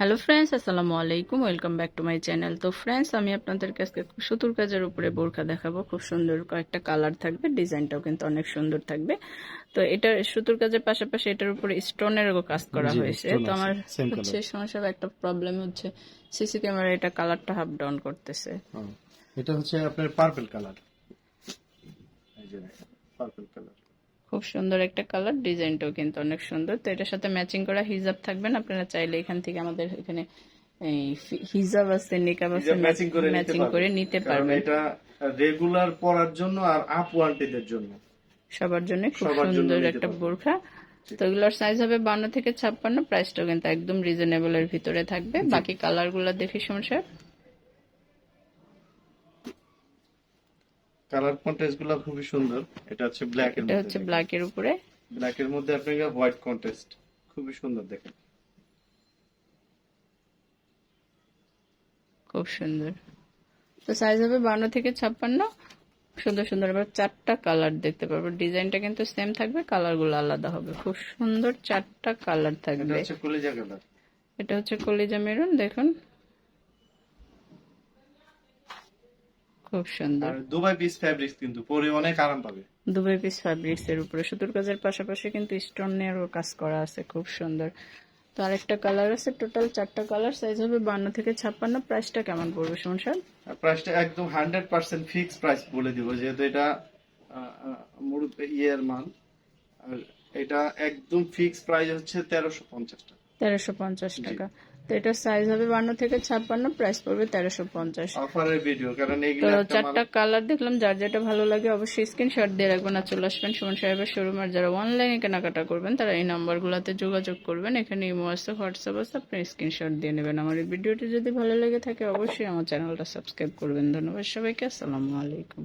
Hello friends আসসালামু আলাইকুম welcome back to my channel তো ফ্রেন্ডস আমি আপনাদের কাছে সুতুর কাজের উপরে বোরখা দেখাবো। খুব সুন্দর কয়েকটা কালার থাকবে ডিজাইনটাও কিন্তু অনেক সুন্দর থাকবে। তো এটা সুতুর কাজের পাশাপাশি এটার উপরে স্টোনেরও কাজ করা হয়েছে। তো আমার হচ্ছে সমস্যা একটা প্রবলেম হচ্ছে সিসি ক্যামেরা এটা কালারটা হাফ ডাউন করতেছে। এটা হচ্ছে আপনার পার্পল কালার এই যে পার্পল কালার খুব সুন্দর একটা কালার ডিজাইনটাও কিন্তু অনেক সুন্দর। তো এটার সাথে ম্যাচিং করা হিজাব থাকবেন আপনারা চাইলে এখান থেকে আমাদের এখানে এই হিজাব আছে নিকাব আছে ম্যাচিং করে নিতে ম্যাচিং পারবেন। করে নিতে পারবেন। এটা রেগুলার পরার জন্য আর আপ জন্য। সবার জন্য খুব সুন্দর একটা বোরখা। তো এগুলোর সাইজ হবে বান্ন থেকে ছাপ্পান্ন প্রাইসটাও কিন্তু একদম রিজনেবল এর ভিতরে থাকবে। বাকি কালারগুলো দেখি সমস্যা কালার কন্ট্রাস্টগুলো খুবই সুন্দর। এটা হচ্ছে ব্ল্যাক এর এটা হচ্ছে ব্ল্যাক এর উপরে। ব্ল্যাক এর মধ্যে আপনাকে হোয়াইট কন্ট্রাস্ট খুবই সুন্দর দেখেন। খুব সুন্দর। তো সাইজ হবে বান্ন থেকে ছাপ্পান্ন। সুন্দর সুন্দর। এবার চারটা কালার দেখতে পারব। ডিজাইনটা কিন্তু সেম থাকবে কালারগুলো আলাদা হবে। খুব সুন্দর চারটা কালার এটা থাকবে। হচ্ছে কলিজা কালার এটা হচ্ছে কলিজা মেরুন দেখুন। খুব সুন্দর। দুবাই পিস ফ্যাব্রিক্স কিন্তু পরে অনেক আরাম পাবে। দুবাই পিস ফ্যাব্রিক্স এর উপরে। সুতোর কাজের পাশাপাশি কিন্তু স্টোনেরও কাজ করা আছে খুব সুন্দর। তো আরেকটা কালার আছে টোটাল চারটা কালার সাইজ হবে বান্ন থেকে ছাপ্পান্ন। প্রাইসটা কেমন পড়বে আর প্রাইসটা একদম হান্ড্রেড পার্সেন্ট ফিক্স প্রাইস বলে দিব যেহেতু এটা ইয়ের মাল আর এটা একদম ফিক্স প্রাইস হচ্ছে তেরোশো পঞ্চাশ টাকা। তেরোশো পঞ্চাশ টাকা। তো এটার সাইজ হবে বান্ন থেকে ছাপ্পান্ন প্রাইস পড়বে তেরোশো পঞ্চাশ। তো চারটা কালার দেখলাম যার যেটা ভালো লাগে অবশ্যই স্ক্রিনশট দিয়ে রাখবেন আর চলে আসবেন সুমন সাহেবের শোরুম আর যারা অনলাইনে কেনাকাটা করবেন তারা এই নাম্বারগুলোতে যোগাযোগ করবেন। এখানে ইমো আছে হোয়াটসঅ্যাপ আছে আপনি স্ক্রিনশট দিয়ে নেবেন। আমার এই ভিডিওটি যদি ভালো লেগে থাকে অবশ্যই আমার চ্যানেলটা সাবস্ক্রাইব করবেন। ধন্যবাদ সবাইকে আসসালামু আলাইকুম।